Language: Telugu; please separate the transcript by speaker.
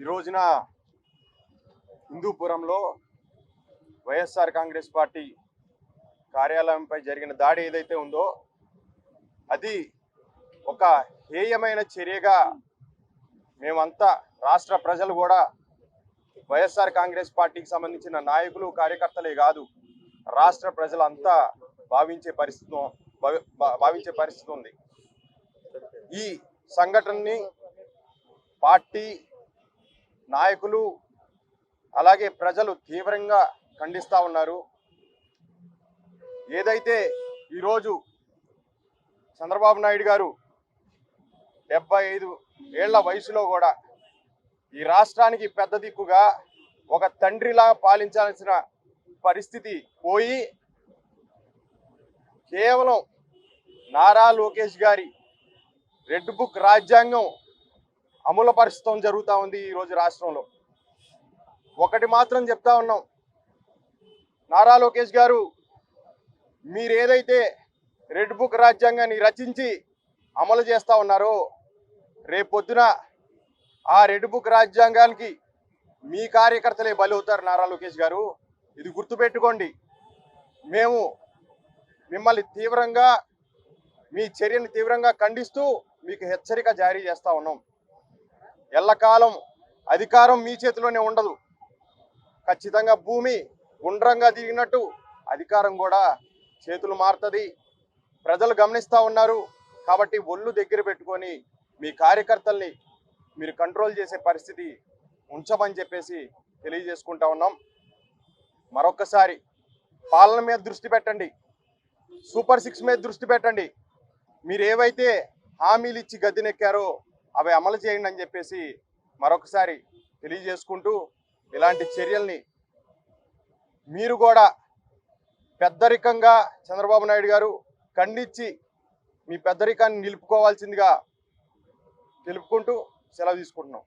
Speaker 1: ఈ రోజున హిందూపురంలో వైఎస్ఆర్ కాంగ్రెస్ పార్టీ కార్యాలయంపై జరిగిన దాడి ఏదైతే ఉందో అది ఒక హేయమైన చర్యగా మేమంతా రాష్ట్ర ప్రజలు కూడా వైఎస్ఆర్ కాంగ్రెస్ పార్టీకి సంబంధించిన నాయకులు కార్యకర్తలే కాదు రాష్ట్ర ప్రజలంతా భావించే పరిస్థితి భావి- భావించే పరిస్థితి ఉంది. ఈ సంఘటనని పార్టీ నాయకులు అలాగే ప్రజలు తీవ్రంగా ఖండిస్తూ ఉన్నారు. ఏదైతే ఈరోజు చంద్రబాబు నాయుడు గారు డెబ్బై ఐదు ఏళ్ళ వయసులో కూడా ఈ రాష్ట్రానికి పెద్ద దిక్కుగా ఒక తండ్రిలా పాలించాల్సిన పరిస్థితి పోయి కేవలం నారా లోకేష్ గారి రెడ్ బుక్ రాజ్యాంగం అమలుపరచడం జరుగుతూ ఉంది ఈరోజు రాష్ట్రంలో. ఒకటి మాత్రం చెప్తా ఉన్నాం. నారా లోకేష్ గారు మీరేదైతే రెడ్ బుక్ రాజ్యాంగాన్ని రచించి అమలు చేస్తూ ఉన్నారో రేపొద్దున ఆ రెడ్ బుక్ రాజ్యాంగానికి మీ కార్యకర్తలే బలి అవుతారు నారా లోకేష్ గారు. ఇది గుర్తుపెట్టుకోండి. మేము మిమ్మల్ని తీవ్రంగా మీ చర్యను తీవ్రంగా ఖండిస్తూ మీకు హెచ్చరిక జారీ చేస్తా ఉన్నాం. ఎల్లకాలం అధికారం మీ చేతిలోనే ఉండదు. ఖచ్చితంగా భూమి గుండ్రంగా తిరిగినట్టు అధికారం కూడా చేతులు మారుతుంది. ప్రజలు గమనిస్తూ ఉన్నారు. కాబట్టి ఒళ్ళు దగ్గర పెట్టుకొని మీ కార్యకర్తల్ని మీరు కంట్రోల్ చేసే పరిస్థితి ఉంచమని చెప్పేసి తెలియజేసుకుంటా ఉన్నాం. మరొకసారి పాలన మీద దృష్టి పెట్టండి. సూపర్ సిక్స్ మీద దృష్టి పెట్టండి. మీరు ఏవైతే హామీలు ఇచ్చి గద్దెనెక్కారో అవి అమలు చేయండి అని చెప్పేసి మరొకసారి తెలియజేసుకుంటూ ఇలాంటి చర్యల్ని మీరు కూడా పెద్దరికంగా చంద్రబాబు నాయుడు గారు ఖండించి మీ పెద్దరికాన్ని నిలుపుకోవాల్సిందిగా తెలుపుకుంటూ సెలవు తీసుకుంటున్నాం.